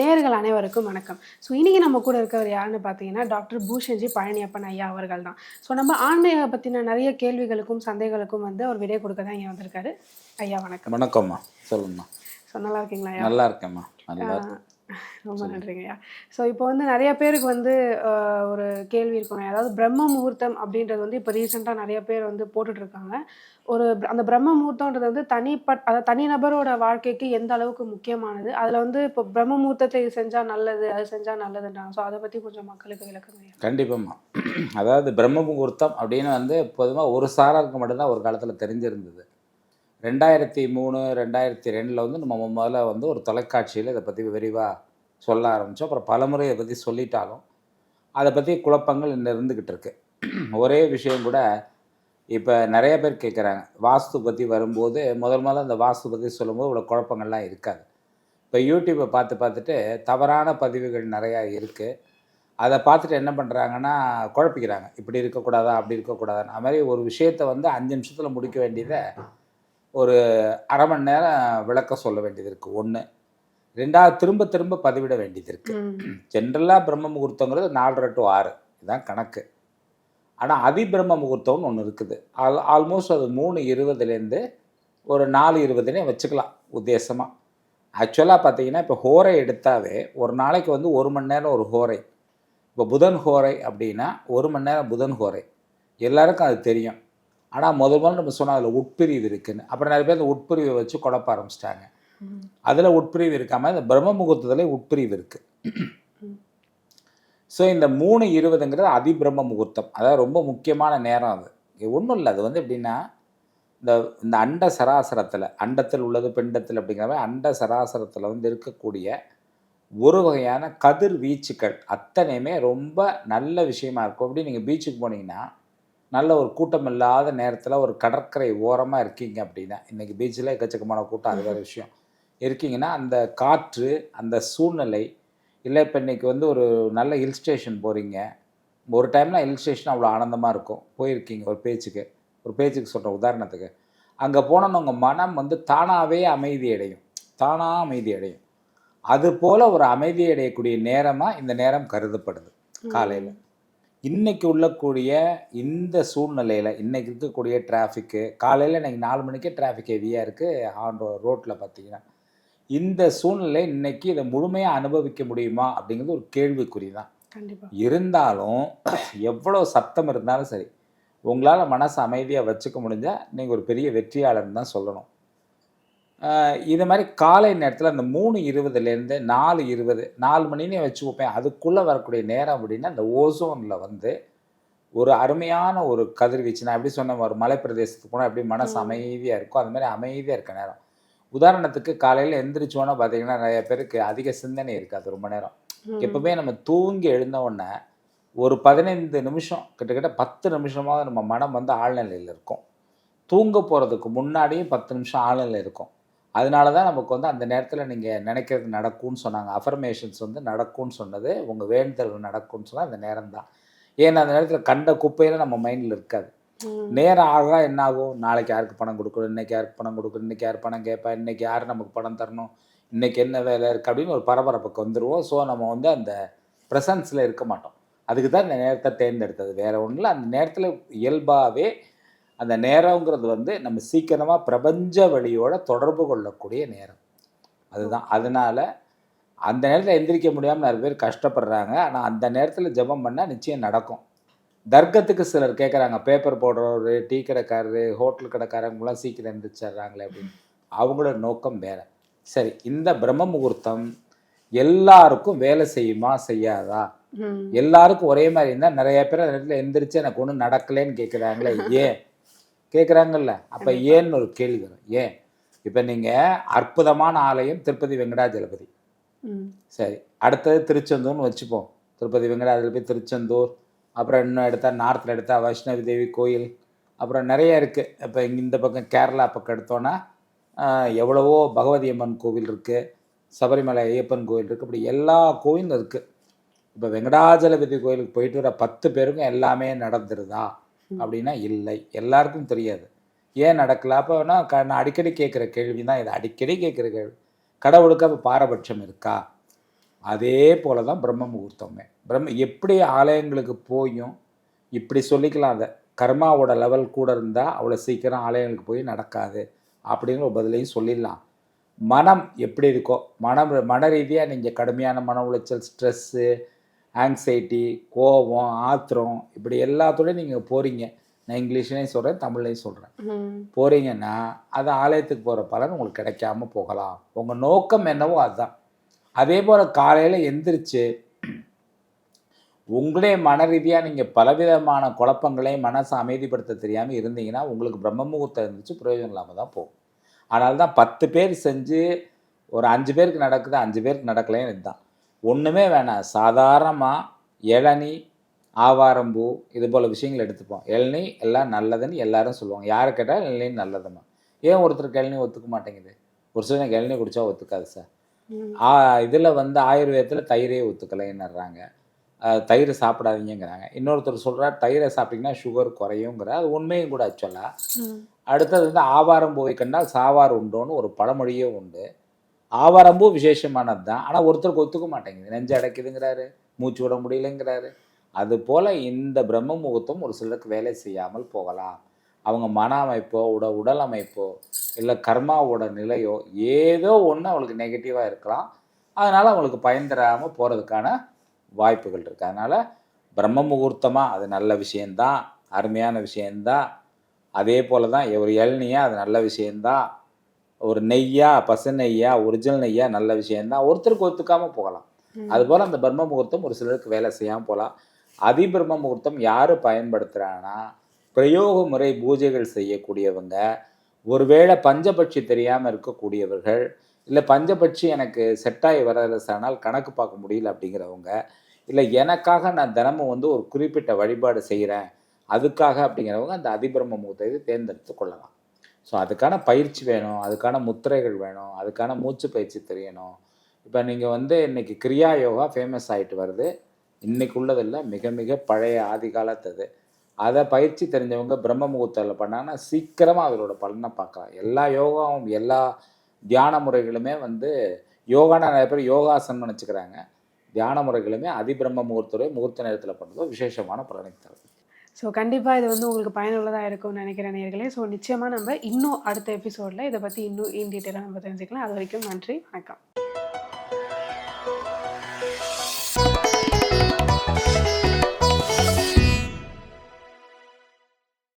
நேர்கள் அனைவருக்கும் வணக்கம். ஸோ இன்னைக்கு நம்ம கூட இருக்கவர் யாருன்னு பார்த்தீங்கன்னா டாக்டர் பூஷன்ஜி பழனியப்பன் ஐயா அவர்கள் தான். ஸோ நம்ம ஆன்மீக பற்றின நிறைய கேள்விகளுக்கும் சந்தேகங்களுக்கும் வந்து அவர் விடை கொடுக்க தான் இங்கே வந்திருக்காரு. ஐயா வணக்கம். வணக்கம்மா. சொல்லுங்கம்மா. ஸோ நல்லா இருக்கீங்களா ஐயா? நல்லா இருக்கேம்மா. நல்லா ரொம்ப நன்றிங்க ஐயா. ஸோ இப்போ வந்து நிறைய பேருக்கு வந்து ஒரு கேள்வி இருக்கும் அதாவது பிரம்ம முகூர்த்தம் அப்படின்றது வந்து இப்போ ரீசெண்டாக நிறைய பேர் வந்து போட்டுட்டு இருக்காங்க ஒரு அந்த பிரம்ம முகூர்த்தம்ன்றது வந்து தனிப்பட் அதாவது தனிநபரோட வாழ்க்கைக்கு எந்த அளவுக்கு முக்கியமானது? அதில் வந்து இப்போ பிரம்ம முகூர்த்தத்தை செஞ்சால் நல்லது அது செஞ்சால் நல்லதுன்றாங்க ஸோ அதை பற்றி கொஞ்சம் மக்களுக்கு விளக்குங்க கண்டிப்பாம்மா. அதாவது பிரம்ம முகூர்த்தம் அப்படின்னு வந்து பொதுவாக ஒரு சாராருக்கு மட்டும்தான் ஒரு காலத்தில் தெரிஞ்சிருந்தது. ரெண்டாயிரத்தி மூணு ரெண்டாயிரத்தி ரெண்டில் வந்து நம்ம முதல்ல வந்து ஒரு தொலைக்காட்சியில் இதை பற்றி விரிவாக சொல்ல ஆரம்பித்தோம் அப்புறம் பலமுறை இதை பற்றி சொல்லிட்டாலும் அதை பற்றி குழப்பங்கள் இன்னும் இருந்துக்கிட்டு இருக்கு. ஒரே விஷயம் கூட இப்போ நிறைய பேர் கேட்குறாங்க வாஸ்து பற்றி வரும்போது முதல் முதல்ல அந்த வாஸ்து பற்றி சொல்லும்போது இவ்வளோ குழப்பங்கள்லாம் இருக்காது. இப்போ யூடியூப்பை பார்த்து பார்த்துட்டு தவறான பதிவுகள் நிறையா இருக்குது அதை பார்த்துட்டு என்ன பண்ணுறாங்கன்னா குழப்பிக்கிறாங்க. இப்படி இருக்கக்கூடாதா? அப்படி இருக்கக்கூடாதான்னு. அது மாதிரி ஒரு விஷயத்தை வந்து அஞ்சு நிமிஷத்தில் முடிக்க வேண்டியதை ஒரு அரை மணி நேரம் விளக்க சொல்ல வேண்டியது இருக்குது ஒன்று ரெண்டாவது திரும்ப திரும்ப பதிவிட வேண்டியது இருக்குது ஜென்ரலாக பிரம்ம முகூர்த்தங்கிறது நாலரை டு ஆறு. இதுதான் கணக்கு. ஆனால் அதிபிரம்ம முகூர்த்தம்னு ஒன்று இருக்குது. ஆல் ஆல்மோஸ்ட் அது மூணு இருபதுலேருந்து ஒரு நாலு இருபதுனே வச்சுக்கலாம் உத்தேசமாக ஆக்சுவலாக பார்த்தீங்கன்னா இப்போ ஹோரை எடுத்தாவே ஒரு நாளைக்கு வந்து ஒரு மணி நேரம் ஒரு ஹோரை. இப்போ புதன் ஹோரை அப்படின்னா ஒரு மணி நேரம் புதன் ஹோரை. எல்லாருக்கும் அது தெரியும். ஆனால் முதல் முதல்ல நம்ம சொன்னால் அதில் உட்பிரிவு இருக்குன்னு. அப்புறம் நிறைய பேர் அந்த உட்பிரிவை வச்சு குழப்ப ஆரம்பிச்சிட்டாங்க. அதில் உட்பிரிவு இருக்காமல் இந்த பிரம்ம முகூர்த்தத்தில் உட்பிரிவு இருக்குது. ஸோ இந்த மூணு இருபதுங்கிறது அதிபிரம்ம முகூர்த்தம். அதாவது ரொம்ப முக்கியமான நேரம் அது. ஒன்றும் இல்லை. அது வந்து எப்படின்னா இந்த இந்த அண்ட சராசரத்தில் அண்டத்தில் உள்ளது பிண்டத்தில் அப்படிங்கிற மாதிரி அண்ட சராசரத்தில் வந்து இருக்கக்கூடிய ஒரு வகையான கதிர் வீச்சுக்கள் அத்தனையுமே ரொம்ப நல்ல விஷயமா இருக்கும். அப்படி நீங்கள் பீச்சுக்கு போனீங்கன்னா நல்ல ஒரு கூட்டம் இல்லாத நேரத்தில் ஒரு கடற்கரை ஓரமாக இருக்கீங்க அப்படின்னா இன்றைக்கி பீச்சில் எக்கச்சக்கமான கூட்டம் அது வேறு விஷயம். இருக்கீங்கன்னா அந்த காற்று அந்த சூழ்நிலை இல்லை இப்போ இன்றைக்கி வந்து ஒரு நல்ல ஹில் ஸ்டேஷன் போகிறீங்க ஒரு டைமில் ஹில் ஸ்டேஷன் அவ்வளோ ஆனந்தமாக இருக்கும். போயிருக்கீங்க ஒரு பேச்சுக்கு. ஒரு பேச்சுக்கு சொல்கிற உதாரணத்துக்கு. அங்கே போனோன்னு உங்கள் மனம் வந்து தானாகவே அமைதி அடையும். தானாக அமைதி அடையும். அது போல் ஒரு அமைதி அடையக்கூடிய நேரமாக இந்த நேரம் கருதப்படுது. காலையில். இன்னைக்கு உள்ளக்கூடிய இந்த சூழ்நிலையில் இன்னைக்கு இருக்கக்கூடிய டிராஃபிக்கு காலையில் இன்னைக்கு நாலு மணிக்கே டிராஃபிக் ஹெவியாக இருக்குது ஆன் ரோட்டில் பார்த்தீங்கன்னா. இந்த சூழ்நிலை இன்னைக்கு இதை முழுமையாக அனுபவிக்க முடியுமா? அப்படிங்கிறது ஒரு கேள்விக்குறி தான். இருந்தாலும் எவ்வளோ சத்தம் இருந்தாலும் சரி உங்களால் மனசு அமைதியாக வச்சுக்க முடிஞ்சால் நீங்கள் ஒரு பெரிய வெற்றியாளர்னு தான் சொல்லணும். இது மாதிரி காலை நேரத்தில் அந்த மூணு இருபதுலேருந்து நாலு இருபது நாலு மணினே வச்சு வைப்பேன். அதுக்குள்ளே வரக்கூடிய நேரம் அப்படின்னா அந்த ஓசோனில் வந்து ஒரு அருமையான ஒரு கதிர்வீச்சு. நான் எப்படி சொன்னேன் ஒரு மலை பிரதேசத்துக்கு போனால் எப்படி மனசு. அமைதியாக இருக்கும் அது மாதிரி அமைதியாக இருக்க நேரம். உதாரணத்துக்கு காலையில் எந்திரிச்சோன்னா பார்த்தீங்கன்னா நிறைய பேருக்கு அதிக சிந்தனை இருக்காது ரொம்ப நேரம். எப்பவுமே நம்ம தூங்கி எழுந்த உடனே ஒரு பதினைந்து நிமிஷம் கிட்டத்தட்ட பத்து நிமிஷமாவது நம்ம மனம் வந்து ஆழ்நிலையில் இருக்கும். தூங்க போகிறதுக்கு முன்னாடியும் பத்து நிமிஷம் ஆழ்நிலை இருக்கும். அதனால தான் நமக்கு வந்து அந்த நேரத்தில் நீங்கள் நினைக்கிறது நடக்கும்னு சொன்னாங்க. அஃபர்மேஷன்ஸ் வந்து நடக்கும்னு சொன்னது. உங்கள் வேண்டுதல் நடக்கும்னு சொன்னால் அந்த நேரம் தான் ஏன்னா அந்த நேரத்தில் கண்ட குப்பையில் நம்ம மைண்டில் இருக்காது. நேரம் ஆகா என்ன ஆகும் நாளைக்கு யாருக்கு பணம் கொடுக்கணும்? இன்னைக்கு யாருக்கு பணம் கொடுக்கணும்? இன்னைக்கு யார் பணம் கேட்பா இன்னைக்கு யார் நமக்கு பணம் தரணும்? இன்னைக்கு என்ன வேலை இருக்குது அப்படின்னு ஒரு பரபரப்புக்கு வந்துடுவோம் ஸோ நம்ம வந்து அந்த ப்ரெசன்ஸில் இருக்க மாட்டோம். அதுக்கு தான் இந்த நேரத்தை தேர்ந்தெடுத்தது. வேற ஒன்றும் இல்லை அந்த நேரத்தில் இயல்பாகவே அந்த நேரங்கிறது வந்து நம்ம சீக்கிரமாக பிரபஞ்ச வழியோட தொடர்பு கொள்ளக்கூடிய நேரம். அதுதான். அதனால அந்த நேரத்தில் எந்திரிக்க முடியாமல் நிறைய பேர் கஷ்டப்படுறாங்க. ஆனால் அந்த நேரத்தில் ஜெபம் பண்ணால் நிச்சயம் நடக்கும். தர்க்கத்துக்கு சிலர் கேட்குறாங்க பேப்பர் போடுறவர் டீ கடைக்காரரு ஹோட்டல் கடைக்காரங்களாம் சீக்கிரம் எந்திரிச்சிடுறாங்களே அப்படின்னு. அவங்களோட நோக்கம் வேற. சரி இந்த பிரம்ம முகூர்த்தம் எல்லாருக்கும் வேலை செய்யுமா செய்யாதா. எல்லாருக்கும் ஒரே மாதிரி இருந்தால் நிறைய பேர் அந்த நேரத்தில் எந்திரிச்சு எனக்கு ஒன்றும் நடக்கலைன்னு கேட்குறாங்களே ஏன்? கேட்குறாங்கல்ல அப்போ ஏன்னு ஒரு கேள்வி வரும். ஏன்? இப்போ நீங்கள் அற்புதமான ஆலயம் திருப்பதி வெங்கடாஜலபதி. ம். சரி. அடுத்தது திருச்செந்தூர்னு வச்சுப்போம். திருப்பதி வெங்கடாஜலபதி திருச்செந்தூர் அப்புறம் இன்னும் எடுத்தால் நார்த்தில் எடுத்தால் வைஷ்ணவி தேவி கோயில் அப்புறம் நிறைய இருக்குது இப்போ இங்க இந்த பக்கம் கேரளா பக்கம் எடுத்தோன்னா எவ்வளவோ பகவதி அம்மன் கோவில் இருக்குது சபரிமலை ஐயப்பன் கோயில் இருக்குது இப்படி எல்லா கோயிலும் இருக்குது இப்போ வெங்கடாஜலபதி கோயிலுக்கு போயிட்டு வர பத்து பேருக்கும் எல்லாமே நடந்துருதா? அப்படின்னா இல்லை. எல்லாருக்கும் தெரியாது. ஏன் நடக்கல? அப்போனா க நான் அடிக்கடி கேட்குற கேள்வி தான் இது. அடிக்கடி கேட்குற கேள்வி. கடவுளுக்கு அப்போ பாரபட்சம் இருக்கா? அதே போல தான் பிரம்ம முகூர்த்தமே பிரம்ம எப்படி ஆலயங்களுக்கு போயும்? இப்படி சொல்லிக்கலாம் அதை. கர்மாவோட லெவல் கூட இருந்தால் அவ்வளோ சீக்கிரம் ஆலயங்களுக்கு போய் நடக்காது. அப்படின்னு ஒரு பதிலையும் சொல்லிடலாம். மனம் எப்படி இருக்கோ? மனம் மன ரீதியாக நீங்கள் கடுமையான மன உளைச்சல் ஸ்ட்ரெஸ்ஸு ஆங்ஸைட்டி கோபம் ஆத்திரம் இப்படி எல்லாத்தோடயும் நீங்கள் போகிறீங்க நான் இங்கிலீஷ்லேயும் சொல்கிறேன் தமிழ்லையும் சொல்கிறேன் போகிறீங்கன்னா அது ஆலயத்துக்கு போகிற பலன் உங்களுக்கு கிடைக்காம போகலாம். உங்கள் நோக்கம் என்னவோ அதுதான். அதே போல் காலையில் எந்திரிச்சு உங்களே மன ரீதியாக நீங்கள் பலவிதமான குழப்பங்களை மனசை அமைதிப்படுத்த தெரியாமல் இருந்தீங்கன்னா உங்களுக்கு பிரம்ம முகூர்த்தம் இருந்துச்சு பிரயோஜனம் இல்லாமல் தான் போகும். அதனால தான் பத்து பேர் செஞ்சு ஒரு அஞ்சு பேருக்கு நடக்குது அஞ்சு பேருக்கு நடக்கலைன்னு இதுதான். ஒன்றுமே வேணாம். சாதாரணமாக இளநீ ஆவாரம்பூ இது போல் விஷயங்கள் எடுத்துப்போம். இளநீ எல்லாம் நல்லதுன்னு எல்லாரும் சொல்லுவாங்க. யாரை கேட்டால் இளநீ நல்லதுமா ஏன் ஒருத்தருக்கு இளநீ ஒத்துக்க மாட்டேங்குது? ஒரு சில இளநீ குடித்தா ஒத்துக்காது சார். இதில் வந்து ஆயுர்வேதத்தில் தயிரே ஒத்துக்கலைன்னுறாங்க. தயிர் சாப்பிடாதீங்கங்கிறாங்க. இன்னொருத்தர் சொல்கிறார் தயிரை சாப்பிட்டீங்கன்னா சுகர் குறையுங்கிற அது உண்மையும் கூட ஆக்சுவலாக அடுத்தது வந்து ஆவாரம் பூவை கண்டால் சாவார் உண்டோன்னு ஒரு பழமொழியே உண்டு. ஆவாரம்பூ விசேஷமானது தான் ஆனால் ஒருத்தருக்கு ஒத்துக்க மாட்டேங்குது. நெஞ்சு அடைக்குதுங்கிறாரு மூச்சு விட முடியலைங்கிறாரு. அதுபோல் இந்த பிரம்ம முகூர்த்தம் ஒரு சிலருக்கு வேலை செய்யாமல் போகலாம். அவங்க மன அமைப்போ உட உடல் அமைப்போ இல்லை கர்மாவோட நிலையோ ஏதோ ஒன்று அவளுக்கு நெகட்டிவாக இருக்கலாம். அதனால் அவங்களுக்கு பயன் தராமல் போகிறதுக்கான வாய்ப்புகள் இருக்குது அதனால் பிரம்ம முகூர்த்தமாக அது நல்ல விஷயந்தான் அருமையான விஷயந்தான் அதே போல் தான் ஒரு இளநியா அது நல்ல விஷயந்தான் ஒரு நெய்யா பசு நெய்யா ஒரிஜினல் நெய்யா நல்ல விஷயந்தான் ஒருத்தருக்கு ஒத்துக்காமல் போகலாம். அதுபோல் அந்த பிரம்ம முகூர்த்தம் ஒரு சிலருக்கு வேலை செய்யாமல் போகலாம். அதிபிரம்ம முகூர்த்தம் யார் பயன்படுத்துகிறாங்கன்னா பிரயோக முறை பூஜைகள் செய்யக்கூடியவங்க ஒருவேளை பஞ்சபட்சி தெரியாமல் இருக்கக்கூடியவர்கள் இல்லை பஞ்சபட்சி எனக்கு செட்டாகி வரல ஆனால் கணக்கு பார்க்க முடியல அப்படிங்கிறவங்க இல்லை எனக்காக நான் தினமும் வந்து ஒரு குறிப்பிட்ட வழிபாடு செய்கிறேன் அதுக்காக அப்படிங்கிறவங்க அந்த அதிபிரம்ம முகூர்த்தத்தை தேர்ந்தெடுத்து கொள்ளலாம். ஸோ அதுக்கான பயிற்சி வேணும் அதுக்கான முத்திரைகள் வேணும் அதுக்கான மூச்சு பயிற்சி தெரியணும். இப்போ நீங்கள் வந்து இன்றைக்கி கிரியா யோகா ஃபேமஸ் ஆகிட்டு வருது. இன்றைக்கு உள்ளதில் மிக மிக பழைய ஆதி காலத்தது அதை பயிற்சி தெரிஞ்சவங்க பிரம்ம முகூர்த்தத்தில் பண்ணாங்கன்னா சீக்கிரமாக அதோட பலனை பார்க்கலாம். எல்லா யோகாவும் எல்லா தியான முறைகளுமே வந்து யோகானா நிறைய பேர் யோகாசனம் நினச்சிக்கிறாங்க. தியான முறைகளுமே அதிபிரம்ம முகூர்த்தோட முகூர்த்த நேரத்தில் பண்ணுறதோ விசேஷமான பலனை தரும். ஸோ கண்டிப்பாக இது வந்து உங்களுக்கு பயனுள்ளதாக இருக்கும்னு நினைக்கிற நேர்களே. ஸோ நிச்சயமாக நம்ம இன்னும் அடுத்த எபிசோடில் இதை பற்றி இன்னும் இன் டீட்டெயிலாக நம்ம தெரிஞ்சுக்கலாம். அது வரைக்கும் நன்றி வணக்கம்.